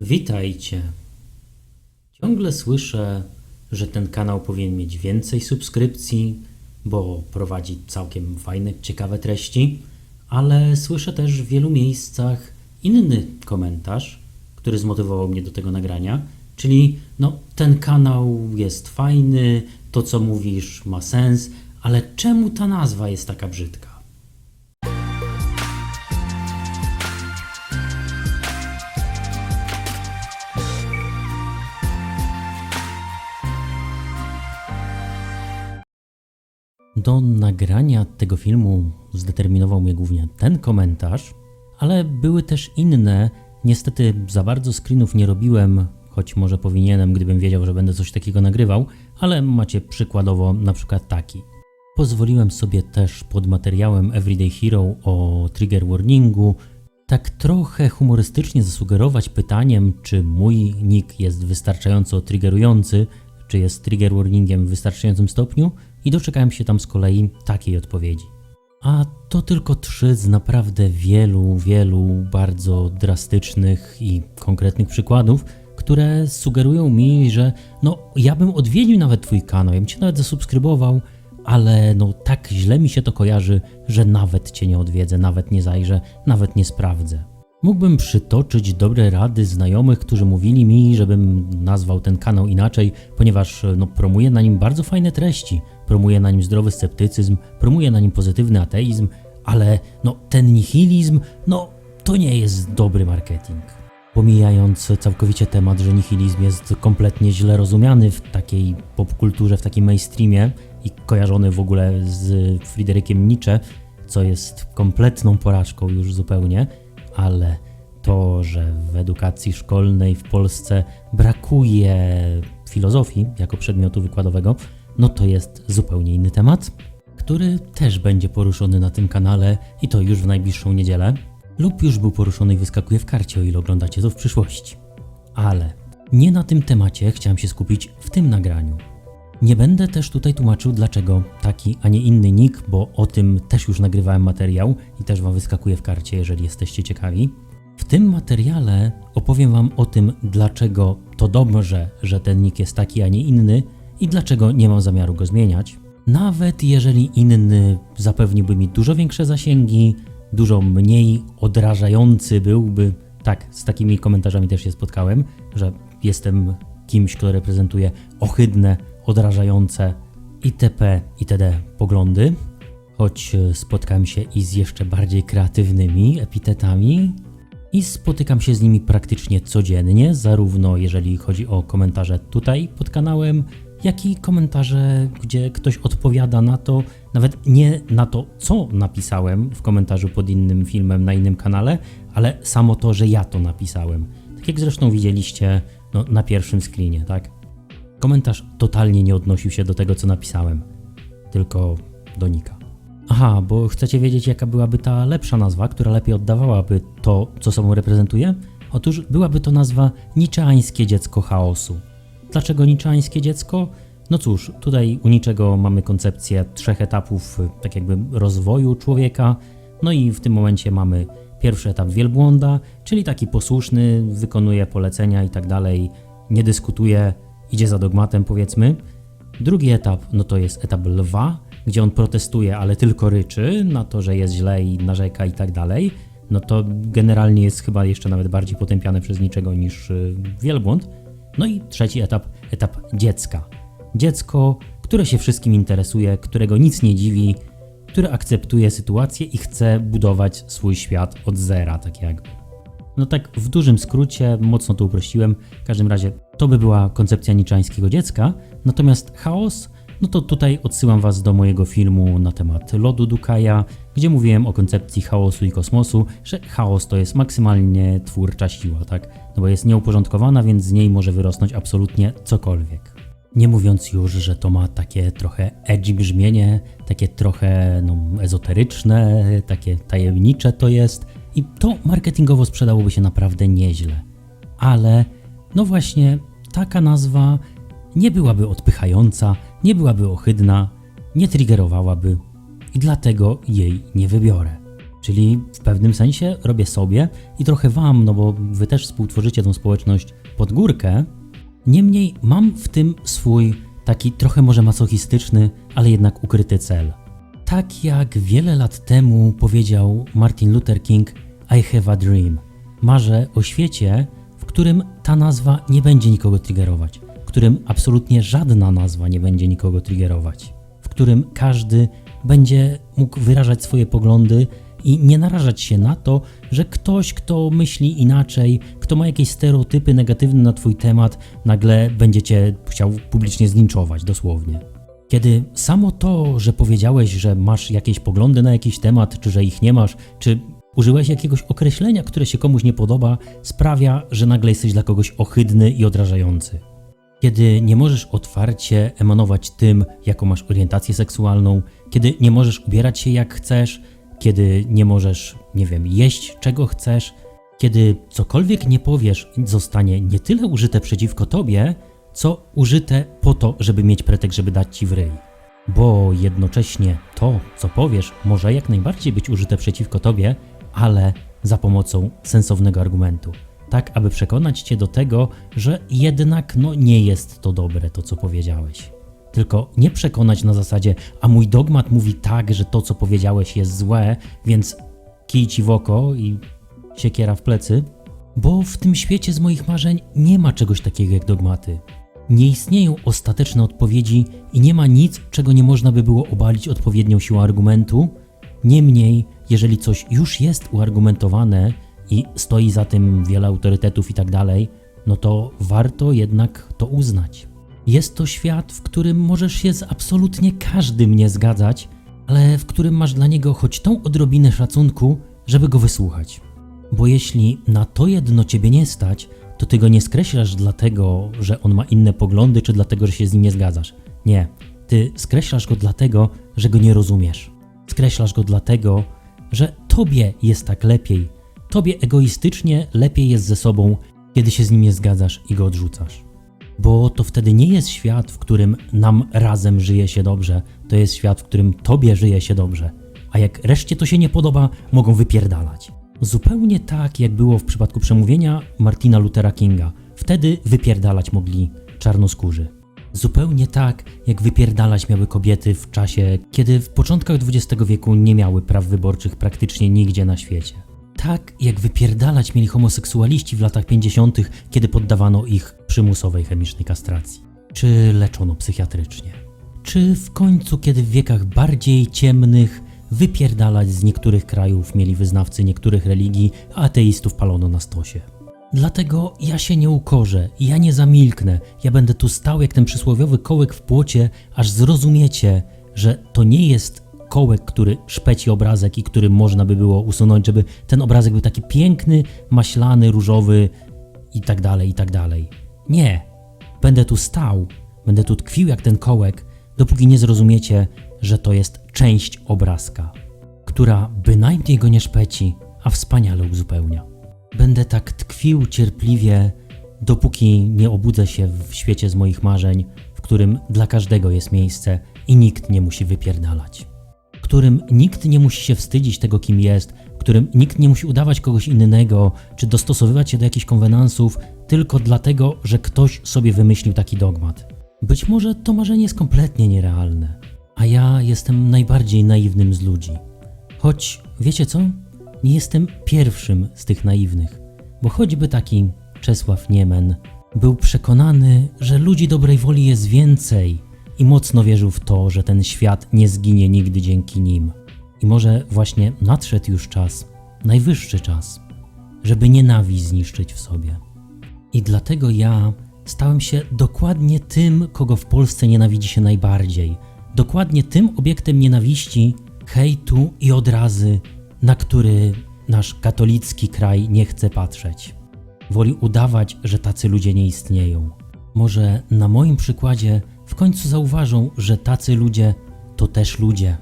Witajcie. Ciągle słyszę, że ten kanał powinien mieć więcej subskrypcji, bo prowadzi całkiem fajne, ciekawe treści, ale słyszę też w wielu miejscach inny komentarz, który zmotywował mnie do tego nagrania, czyli no ten kanał jest fajny, to co mówisz ma sens, ale czemu ta nazwa jest taka brzydka? Do nagrania tego filmu zdeterminował mnie głównie ten komentarz, ale były też inne. Niestety za bardzo screenów nie robiłem, choć może powinienem, gdybym wiedział, że będę coś takiego nagrywał, ale macie przykładowo na przykład taki. Pozwoliłem sobie też pod materiałem Everyday Hero o trigger warningu tak trochę humorystycznie zasugerować pytaniem, czy mój nick jest wystarczająco triggerujący, czy jest trigger warningiem w wystarczającym stopniu i doczekałem się tam z kolei takiej odpowiedzi. A to tylko trzy z naprawdę wielu, wielu bardzo drastycznych i konkretnych przykładów, które sugerują mi, że no ja bym odwiedził nawet twój kanał, ja bym cię nawet zasubskrybował, ale no tak źle mi się to kojarzy, że nawet cię nie odwiedzę, nawet nie zajrzę, nawet nie sprawdzę. Mógłbym przytoczyć dobre rady znajomych, którzy mówili mi, żebym nazwał ten kanał inaczej, ponieważ no, promuję na nim bardzo fajne treści, promuję na nim zdrowy sceptycyzm, promuję na nim pozytywny ateizm, ale no, ten nihilizm, no to nie jest dobry marketing. Pomijając całkowicie temat, że nihilizm jest kompletnie źle rozumiany w takiej popkulturze, w takim mainstreamie i kojarzony w ogóle z Friderykiem Nietzsche, co jest kompletną porażką już zupełnie, ale to, że w edukacji szkolnej w Polsce brakuje filozofii jako przedmiotu wykładowego, no to jest zupełnie inny temat, który też będzie poruszony na tym kanale i to już w najbliższą niedzielę, lub już był poruszony i wyskakuje w karcie, o ile oglądacie to w przyszłości. Ale nie na tym temacie chciałem się skupić w tym nagraniu. Nie będę też tutaj tłumaczył, dlaczego taki, a nie inny nick, bo o tym też już nagrywałem materiał i też Wam wyskakuje w karcie, jeżeli jesteście ciekawi. W tym materiale opowiem Wam o tym, dlaczego to dobrze, że ten nick jest taki, a nie inny i dlaczego nie mam zamiaru go zmieniać. Nawet jeżeli inny zapewniłby mi dużo większe zasięgi, dużo mniej odrażający byłby. Tak, z takimi komentarzami też się spotkałem, że jestem kimś, kto reprezentuje ohydne, odrażające itp. itd. poglądy, choć e, spotkałem się i z jeszcze bardziej kreatywnymi epitetami i spotykam się z nimi praktycznie codziennie, zarówno jeżeli chodzi o komentarze tutaj pod kanałem, jak i komentarze, gdzie ktoś odpowiada na to, nawet nie na to, co napisałem w komentarzu pod innym filmem na innym kanale, ale samo to, że ja to napisałem. Tak jak zresztą widzieliście no, na pierwszym screenie, tak? Komentarz totalnie nie odnosił się do tego, co napisałem, tylko do Nika. Aha, bo chcecie wiedzieć, jaka byłaby ta lepsza nazwa, która lepiej oddawałaby to, co sobą reprezentuje? Otóż byłaby to nazwa Niczeańskie dziecko chaosu. Dlaczego niczeańskie dziecko? No cóż, tutaj u niczego mamy koncepcję trzech etapów, tak jakby rozwoju człowieka. No i w tym momencie mamy pierwszy etap wielbłąda, czyli taki posłuszny, wykonuje polecenia i tak dalej, nie dyskutuje, idzie za dogmatem powiedzmy. Drugi etap, no to jest etap lwa, gdzie on protestuje, ale tylko ryczy na to, że jest źle i narzeka i tak dalej. No to generalnie jest chyba jeszcze nawet bardziej potępiane przez niczego niż y, wielbłąd. No i trzeci etap, etap dziecka. Dziecko, które się wszystkim interesuje, którego nic nie dziwi, które akceptuje sytuację i chce budować swój świat od zera, tak jakby. No tak w dużym skrócie, mocno to uprościłem, w każdym razie to by była koncepcja niczańskiego dziecka, natomiast chaos, no to tutaj odsyłam Was do mojego filmu na temat lodu Dukaja, gdzie mówiłem o koncepcji chaosu i kosmosu, że chaos to jest maksymalnie twórcza siła, tak? No bo jest nieuporządkowana, więc z niej może wyrosnąć absolutnie cokolwiek. Nie mówiąc już, że to ma takie trochę edgy brzmienie, takie trochę no, ezoteryczne, takie tajemnicze to jest i to marketingowo sprzedałoby się naprawdę nieźle. Ale no właśnie, taka nazwa nie byłaby odpychająca, nie byłaby ohydna, nie triggerowałaby i dlatego jej nie wybiorę. Czyli w pewnym sensie robię sobie i trochę wam, no bo wy też współtworzycie tą społeczność pod górkę. Niemniej mam w tym swój taki trochę może masochistyczny, ale jednak ukryty cel. Tak jak wiele lat temu powiedział Martin Luther King I have a dream. Marzę o świecie, w którym ta nazwa nie będzie nikogo triggerować, w którym absolutnie żadna nazwa nie będzie nikogo triggerować, w którym każdy będzie mógł wyrażać swoje poglądy i nie narażać się na to, że ktoś, kto myśli inaczej, kto ma jakieś stereotypy negatywne na Twój temat, nagle będzie Cię chciał publicznie zlinczować, dosłownie. Kiedy samo to, że powiedziałeś, że masz jakieś poglądy na jakiś temat, czy że ich nie masz, czy użyłeś jakiegoś określenia, które się komuś nie podoba, sprawia, że nagle jesteś dla kogoś ohydny i odrażający. Kiedy nie możesz otwarcie emanować tym, jaką masz orientację seksualną, kiedy nie możesz ubierać się jak chcesz, kiedy nie możesz, nie wiem, jeść czego chcesz, kiedy cokolwiek nie powiesz, zostanie nie tyle użyte przeciwko tobie, co użyte po to, żeby mieć pretekst, żeby dać ci w ryj. Bo jednocześnie to, co powiesz, może jak najbardziej być użyte przeciwko tobie, ale za pomocą sensownego argumentu. Tak, aby przekonać cię do tego, że jednak no nie jest to dobre to, co powiedziałeś. Tylko nie przekonać na zasadzie, a mój dogmat mówi tak, że to, co powiedziałeś jest złe, więc kij ci w oko i siekiera w plecy, bo w tym świecie z moich marzeń nie ma czegoś takiego jak dogmaty. Nie istnieją ostateczne odpowiedzi i nie ma nic, czego nie można by było obalić odpowiednią siłą argumentu. Niemniej, jeżeli coś już jest uargumentowane i stoi za tym wiele autorytetów i tak dalej, no to warto jednak to uznać. Jest to świat, w którym możesz się z absolutnie każdym nie zgadzać, ale w którym masz dla niego choć tą odrobinę szacunku, żeby go wysłuchać. Bo jeśli na to jedno ciebie nie stać, to ty go nie skreślasz dlatego, że on ma inne poglądy, czy dlatego, że się z nim nie zgadzasz. Nie, ty skreślasz go dlatego, że go nie rozumiesz. Skreślasz go dlatego, że tobie jest tak lepiej. Tobie egoistycznie lepiej jest ze sobą, kiedy się z nim nie zgadzasz i go odrzucasz. Bo to wtedy nie jest świat, w którym nam razem żyje się dobrze, to jest świat, w którym tobie żyje się dobrze. A jak reszcie to się nie podoba, mogą wypierdalać. Zupełnie tak, jak było w przypadku przemówienia Martina Luthera Kinga. Wtedy wypierdalać mogli czarnoskórzy. Zupełnie tak, jak wypierdalać miały kobiety w czasie, kiedy w początkach XX wieku nie miały praw wyborczych praktycznie nigdzie na świecie. Tak, jak wypierdalać mieli homoseksualiści w latach 50., kiedy poddawano ich przymusowej chemicznej kastracji. Czy leczono psychiatrycznie. Czy w końcu, kiedy w wiekach bardziej ciemnych wypierdalać z niektórych krajów mieli wyznawcy niektórych religii, ateistów palono na stosie. Dlatego ja się nie ukorzę, ja nie zamilknę, ja będę tu stał jak ten przysłowiowy kołek w płocie, aż zrozumiecie, że to nie jest kołek, który szpeci obrazek i który można by było usunąć, żeby ten obrazek był taki piękny, maślany, różowy i tak dalej, i tak dalej. Nie. Będę tu stał, będę tu tkwił jak ten kołek, dopóki nie zrozumiecie, że to jest część obrazka, która bynajmniej go nie szpeci, a wspaniale uzupełnia. Będę tak tkwił cierpliwie, dopóki nie obudzę się w świecie z moich marzeń, w którym dla każdego jest miejsce i nikt nie musi wypierdalać. W którym nikt nie musi się wstydzić tego, kim jest, w którym nikt nie musi udawać kogoś innego, czy dostosowywać się do jakichś konwenansów, tylko dlatego, że ktoś sobie wymyślił taki dogmat. Być może to marzenie jest kompletnie nierealne, a ja jestem najbardziej naiwnym z ludzi. Choć wiecie co? Nie jestem pierwszym z tych naiwnych, bo choćby taki Czesław Niemen był przekonany, że ludzi dobrej woli jest więcej i mocno wierzył w to, że ten świat nie zginie nigdy dzięki nim. I może właśnie nadszedł już czas, najwyższy czas, żeby nienawiść zniszczyć w sobie. I dlatego ja stałem się dokładnie tym, kogo w Polsce nienawidzi się najbardziej. Dokładnie tym obiektem nienawiści, hejtu i odrazy, na który nasz katolicki kraj nie chce patrzeć. Woli udawać, że tacy ludzie nie istnieją. Może na moim przykładzie w końcu zauważą, że tacy ludzie to też ludzie.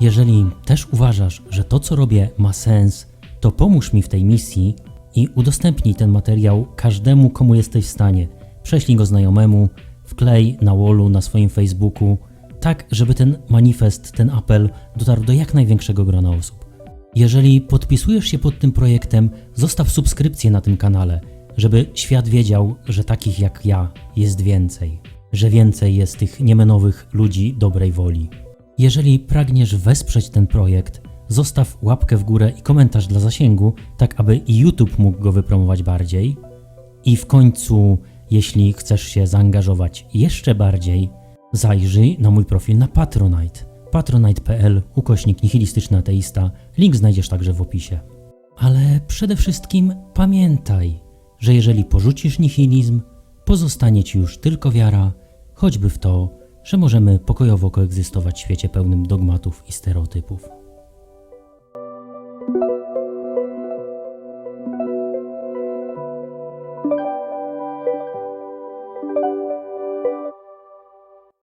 Jeżeli też uważasz, że to co robię ma sens, to pomóż mi w tej misji i udostępnij ten materiał każdemu, komu jesteś w stanie. Prześlij go znajomemu, wklej na wallu na swoim Facebooku, tak żeby ten manifest, ten apel dotarł do jak największego grona osób. Jeżeli podpisujesz się pod tym projektem, zostaw subskrypcję na tym kanale, żeby świat wiedział, że takich jak ja jest więcej, że więcej jest tych niemenowych ludzi dobrej woli. Jeżeli pragniesz wesprzeć ten projekt, zostaw łapkę w górę i komentarz dla zasięgu, tak aby i YouTube mógł go wypromować bardziej. I w końcu, jeśli chcesz się zaangażować jeszcze bardziej, zajrzyj na mój profil na Patronite. patronite.pl ukośnik nihilistyczny ateista. Link znajdziesz także w opisie. Ale przede wszystkim pamiętaj, że jeżeli porzucisz nihilizm, pozostanie ci już tylko wiara, choćby w to, że możemy pokojowo koegzystować w świecie pełnym dogmatów i stereotypów.